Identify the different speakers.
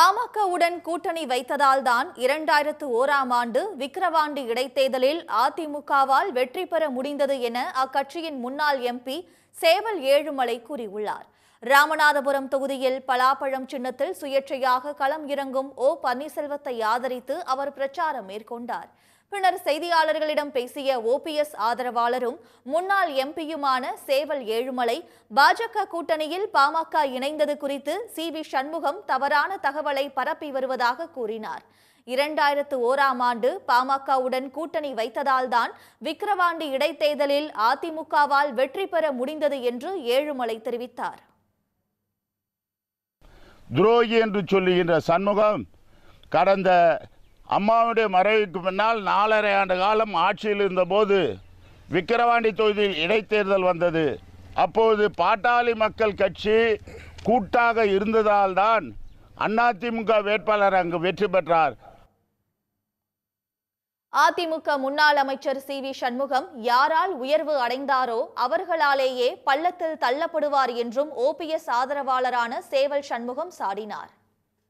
Speaker 1: பாமகவுடன் கூட்டணி வைத்ததால்தான் இரண்டாயிரத்து ஓராம் ஆண்டு விக்கிரவாண்டி இடைத்தேர்தலில் அதிமுகவால் வெற்றி பெற முடிந்தது என அக்கட்சியின் முன்னாள் எம்பி சேவல் ஏழுமலை கூறியுள்ளார். ராமநாதபுரம் தொகுதியில் பலாப்பழம் சின்னத்தில் சுயேட்சையாக களம் இறங்கும் ஓ பன்னீர்செல்வத்தை ஆதரித்து அவர் பிரச்சாரம் மேற்கொண்டார். பின்னர் செய்தியாளர்களிடம் பேசிய ஓபிஎஸ் ஆதரவாளரும் முன்னாள் எம்பியுமான சேவல் ஏழுமலை பாஜக கூட்டணியில் பாமக இணைந்தது குறித்து சி வி சண்முகம் தவறான தகவலை பரப்பி வருவதாக கூறினார். இரண்டாயிரத்து ஓராம் ஆண்டு பாமகவுடன் கூட்டணி வைத்ததால்தான் விக்கிரவாண்டி இடைத்தேர்தலில் அதிமுகவால் வெற்றி பெற முடிந்தது என்று ஏழுமலை தெரிவித்தார்.
Speaker 2: துரோகி என்று சொல்லுகின்ற சண்முகம் கடந்த அம்மாவுடைய மறைவுக்கு பின்னால் நாலரை ஆண்டு காலம் ஆட்சியில் இருந்தபோது விக்கிரவாண்டி தொகுதியில் இடைத்தேர்தல் வந்தது. அப்போது பாட்டாளி மக்கள் கட்சி கூட்டாக இருந்ததால்தான் அதிமுக வேட்பாளர் அங்கு வெற்றி பெற்றார்.
Speaker 1: அதிமுக முன்னாள் அமைச்சர் சி வி சண்முகம் யாரால் உயர்வு அடைந்தாரோ அவர்களாலேயே பள்ளத்தில் தள்ளப்படுவார் என்றும் ஓபிஎஸ் ஆதரவாளரான சேவல் சண்முகம் சாடினார்.